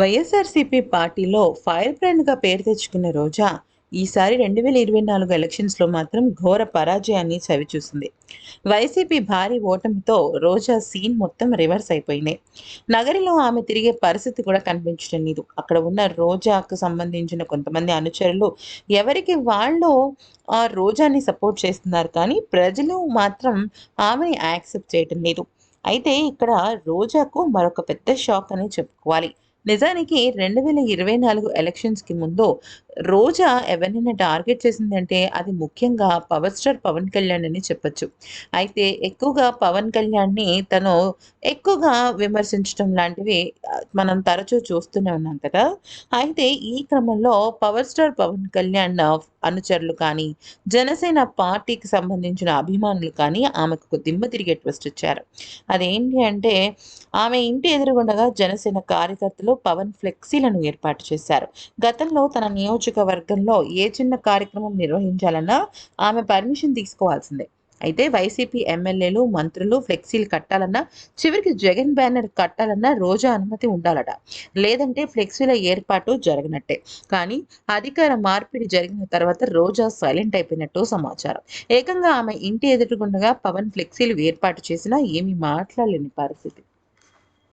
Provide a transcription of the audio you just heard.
వైఎస్ఆర్సీపీ పార్టీలో ఫైర్ బ్రాండ్గా పేరు తెచ్చుకున్న రోజా ఈసారి రెండు వేల ఇరవై నాలుగు ఎలక్షన్స్లో మాత్రం ఘోర పరాజయాన్ని చవిచూసింది. వైసీపీ భారీ ఓటమితో రోజా సీన్ మొత్తం రివర్స్ అయిపోయింది. నగరిలో ఆమె తిరిగే పరిస్థితి కూడా కనిపించడం లేదు. అక్కడ ఉన్న రోజాకు సంబంధించిన కొంతమంది అనుచరులు ఎవరికి వాళ్ళు ఆ రోజాని సపోర్ట్ చేస్తున్నారు కానీ ప్రజలు మాత్రం ఆమెని యాక్సెప్ట్ చేయటం లేదు. అయితే ఇక్కడ రోజాకు మరొక పెద్ద షాక్ అని చెప్పుకోవాలి. నిజానికి రెండు వేల ఇరవై నాలుగు ఎలక్షన్స్కి ముందు రోజా ఎవరినైనా టార్గెట్ చేసిందంటే అది ముఖ్యంగా పవర్ స్టార్ పవన్ కళ్యాణ్ అని చెప్పొచ్చు. అయితే ఎక్కువగా పవన్ కళ్యాణ్ని తను ఎక్కువగా విమర్శించడం లాంటివి మనం తరచూ చూస్తూనే ఉన్నాం కదా. అయితే ఈ క్రమంలో పవర్ స్టార్ పవన్ కళ్యాణ్ అనుచరులు కానీ జనసేన పార్టీకి సంబంధించిన అభిమానులు కానీ ఆమెకు దిమ్మ తిరిగే ట్విస్ట్ ఇచ్చారు. అదేంటి అంటే ఆమె ఇంటి ఎదురుగుండగా జనసేన కార్యకర్తలు పవన్ ఫ్లెక్సీలను ఏర్పాటు చేశారు. గతంలో తన నియోజకవర్గంలో ఏ చిన్న కార్యక్రమం నిర్వహించాలన్నా ఆమె పర్మిషన్ తీసుకోవాల్సిందే. అయితే వైసీపీ ఎమ్మెల్యేలు మంత్రులు ఫ్లెక్సీలు కట్టాలన్నా చివరికి జగన్ బ్యానర్ కట్టాలన్నా రోజా అనుమతి ఉండాలట. లేదంటే ఫ్లెక్సీల ఏర్పాటు జరగనట్టే. కానీ అధికార మార్పిడి జరిగిన తర్వాత రోజా సైలెంట్ అయిపోయినట్టు సమాచారం. ఏకంగా ఆమె ఇంటి ఎదురుగుండగా పవన్ ఫ్లెక్సీలు ఏర్పాటు చేసినా ఏమీ మాట్లాడలేని పరిస్థితి.